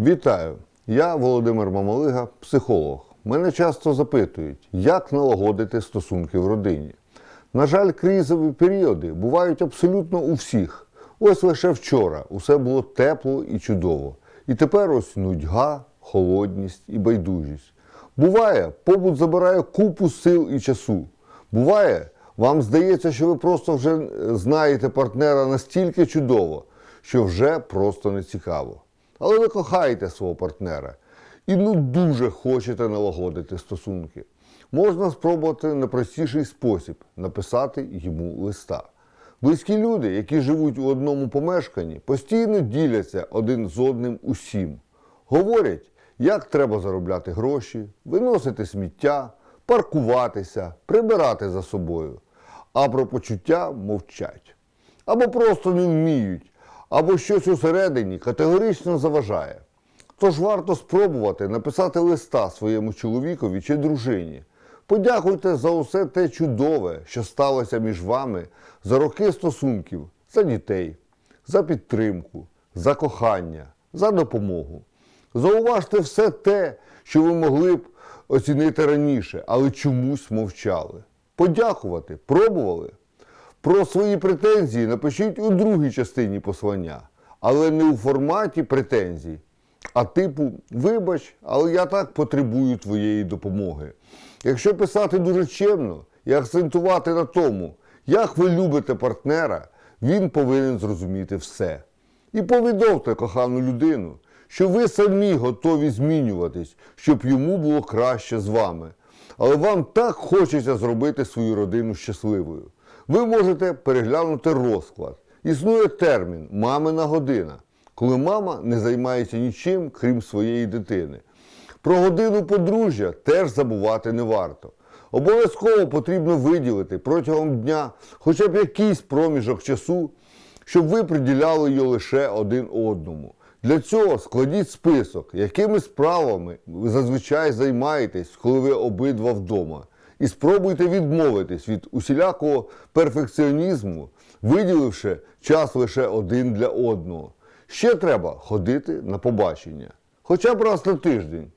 Вітаю! Я Володимир Мамалига, психолог. Мене часто запитують, як налагодити стосунки в родині. На жаль, кризові періоди бувають абсолютно у всіх. Ось лише вчора усе було тепло і чудово. І тепер ось нудьга, холодність і байдужість. Буває, побут забирає купу сил і часу. Буває, вам здається, що ви просто вже знаєте партнера настільки чудово, що вже просто не цікаво. Але ви кохаєте свого партнера і ну дуже хочете налагодити стосунки. Можна спробувати найпростіший спосіб написати йому листа. Близькі люди, які живуть у одному помешканні, постійно діляться один з одним усім. Говорять, як треба заробляти гроші, виносити сміття, паркуватися, прибирати за собою. А про почуття мовчать. Або просто не вміють, або щось усередині категорично заважає. Тож варто спробувати написати листа своєму чоловікові чи дружині. Подякуйте за усе те чудове, що сталося між вами за роки стосунків, за дітей, за підтримку, за кохання, за допомогу. Зауважте все те, що ви могли б оцінити раніше, але чомусь мовчали. Подякувати, пробували. Про свої претензії напишіть у другій частині послання, але не у форматі претензій, а типу Вибач, але я так потребую твоєї допомоги. Якщо писати дуже чемно і акцентувати на тому, як ви любите партнера, він повинен зрозуміти все. І повідомте кохану людину, що ви самі готові змінюватись, щоб йому було краще з вами. Але вам так хочеться зробити свою родину щасливою. Ви можете переглянути розклад. Існує термін мамина година, коли мама не займається нічим, крім своєї дитини. Про годину подружжя теж забувати не варто. Обов'язково потрібно виділити протягом дня хоча б якийсь проміжок часу, щоб ви приділяли його лише один одному. Для цього складіть список, якими справами ви зазвичай займаєтесь, коли ви обидва вдома. І спробуйте відмовитись від усілякого перфекціонізму, виділивши час лише один для одного. Ще треба ходити на побачення, хоча б раз на тиждень.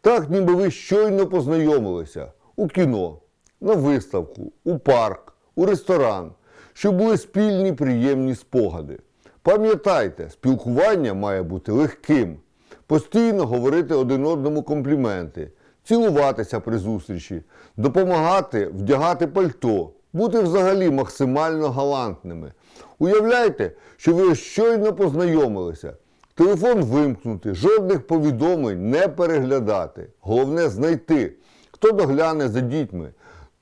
Так, ніби ви щойно познайомилися у кіно, на виставку, у парк, у ресторан, щоб були спільні приємні спогади. Пам'ятайте, спілкування має бути легким, постійно говорити один одному компліменти, цілуватися при зустрічі, допомагати вдягати пальто, бути взагалі максимально галантними. Уявляйте, що ви щойно познайомилися. Телефон вимкнути, жодних повідомлень не переглядати. Головне знайти, хто догляне за дітьми,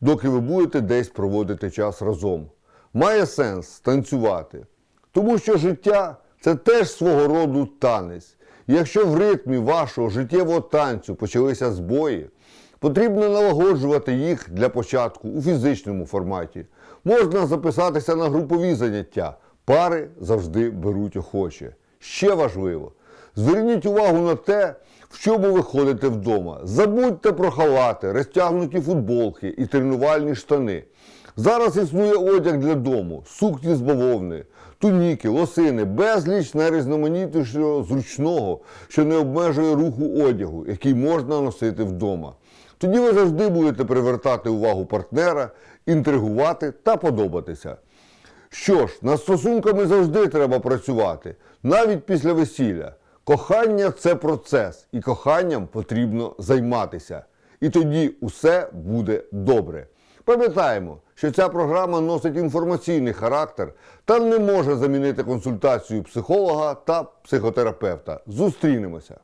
доки ви будете десь проводити час разом. Має сенс танцювати. Тому що життя це теж свого роду танець. Якщо в ритмі вашого життєвого танцю почалися збої, потрібно налагоджувати їх для початку у фізичному форматі. Можна записатися на групові заняття. Пари завжди беруть охоче. Ще важливо, зверніть увагу на те, в чому ви ходите вдома. Забудьте про халати, розтягнуті футболки і тренувальні штани. Зараз існує одяг для дому, сукні з бавовни, туніки, лосини, безліч найрізноманітнішого зручного, що не обмежує руху одягу, який можна носити вдома. Тоді ви завжди будете привертати увагу партнера, інтригувати та подобатися. Що ж, над стосунками завжди треба працювати, навіть після весілля. Кохання це процес, і коханням потрібно займатися. І тоді усе буде добре. Пам'ятаємо, що ця програма носить інформаційний характер та не може замінити консультацію психолога та психотерапевта. Зустрінемося!